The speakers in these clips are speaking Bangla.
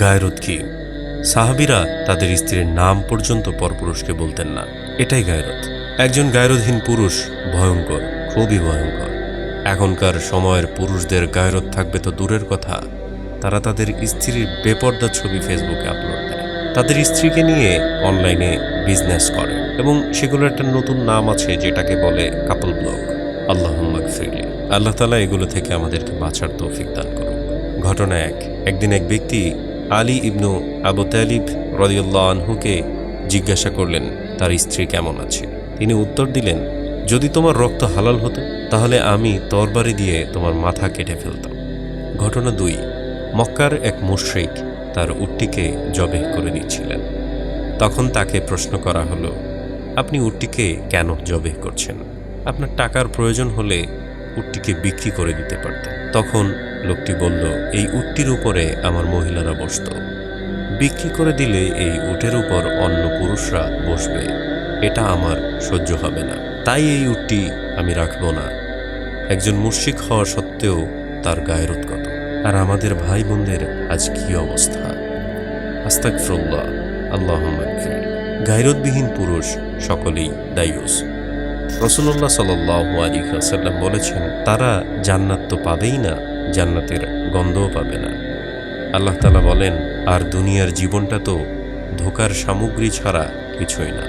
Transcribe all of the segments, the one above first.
গায়রত কি সাহাবিরা তাদের স্ত্রীর নাম পর্যন্ত পরপুরুষকে বলতেন না। এটাই গায়রত। একজন গায়রতহীন পুরুষ ভয়ঙ্কর, খুবই ভয়ঙ্কর। এখনকার সময়ের পুরুষদের গায়রত থাকবে তো দূরের কথা। তারা তাদের স্ত্রীর বেপর্দা ছবি ফেসবুকে আপলোড দেয়। তাদের স্ত্রীকে নিয়ে অনলাইনে বিজনেস করে এবং সেগুলোর একটা নতুন নাম আছে যেটাকে বলে কাপল ব্লগ। আল্লাহ ফিরলি আল্লাহ তালা এগুলো থেকে আমাদেরকে বাঁচার তৌফিক দান করুন ঘটনা এক। একদিন এক ব্যক্তি আলী ইবনু আবু তালিব রদিউল্লাহ আনহুকে জিজ্ঞাসা করলেন, তার স্ত্রী কেমন আছে? তিনি উত্তর দিলেন, যদি তোমার রক্ত হালাল হতো, তাহলে আমি তরবারি দিয়ে তোমার মাথা কেটে ফেলতাম। ঘটনা দুই, মক্কার এক মুশরিক তার উটটিকে জবে করে দিচ্ছিলেন তখন তাকে প্রশ্ন করা হলো, আপনি উটটিকে কেন জবে করছেন? আপনার টাকার প্রয়োজন হলে উটটিকে বিক্রি করে দিতে পারতেন। তখন লোকটি বলল, এই উটটির উপরে আমার মহিলারা বসত। বিক্রি করে দিলে এই উটের উপর অন্য পুরুষরা বসবে। এটা আমার সহ্য হবে না। তাই এই উটটি আমি রাখব না। একজন মুর্শিক হওয়া সত্ত্বেও তার গায়রত কত আর আমাদের ভাই বোনদের আজ কি অবস্থা? আস্তাকফরুল্লাহ আল্লাহ গায়রতবিহীন পুরুষ সকলেই দায়ুস রসুল্লাহ সাল্লাহ আলিহাসাল্লাম বলেছেন, তারা জান্নাত তো পাবেই না, জান্নাতের গন্ধও পাবে না। আল্লাহ তালা বলেন, আর দুনিয়ার জীবনটা তো ধোকার সামগ্রী ছাড়া কিছুই না।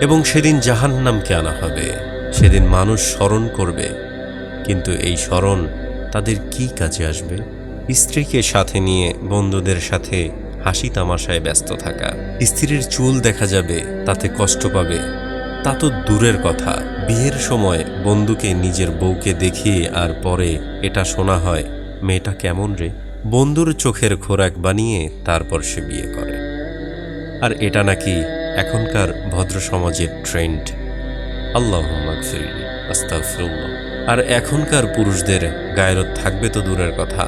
এবং সেদিন জাহান্নামকে আনা হবে, সেদিন মানুষ স্মরণ করবে। কিন্তু এই স্মরণ তাদের কি কাজে আসবে? স্ত্রীকে সাথে নিয়ে, বন্ধুদের সাথে হাসি তামাশায় ব্যস্ত থাকা। স্ত্রীর চুল দেখা যাবে, তাতে কষ্ট পাবে। তা তো দূরের কথা। বিয়ের সময় বন্ধুকে নিজের বউকে দেখিয়ে আর পরে এটা শোনা হয়, মেয়েটা কেমন রে? বন্ধুর চোখের খোরাক বানিয়ে তারপর সে বিয়ে করে। আর এটা নাকি এখনকার ভদ্র সমাজের ট্রেন্ড আল্লাহ আর এখনকার পুরুষদের গায়রত থাকবে তো দূরের কথা,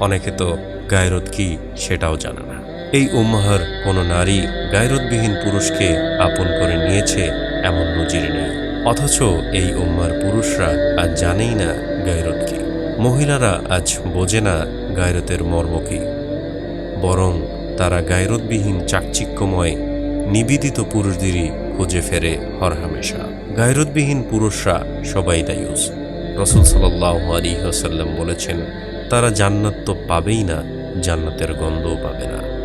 অনেকে তো গায়রত কি সেটাও জানে না। এই উম্মাহার কোনো নারী গায়রতবিহীন পুরুষকে আপন করে নিয়েছে এমন নজির নেই। অথচ এই উম্মার পুরুষরা আজ জানেই না গায়রত কি। মহিলারা আজ বোঝে না গায়রতের মর্ম কি। বরং তারা গায়রতবিহীন চাকচিক্যময়, নিবেদিত পুরুষদেরই খুঁজে ফেরে হরহামেশা গায়রতবিহীন পুরুষরা সবাই দায়ুস। রসুল সাল্লাহ আলী হাসাল্লাম বলেছেন, তারা জান্নাত তো পাবেই না, জান্নাতের গন্ধও পাবে না।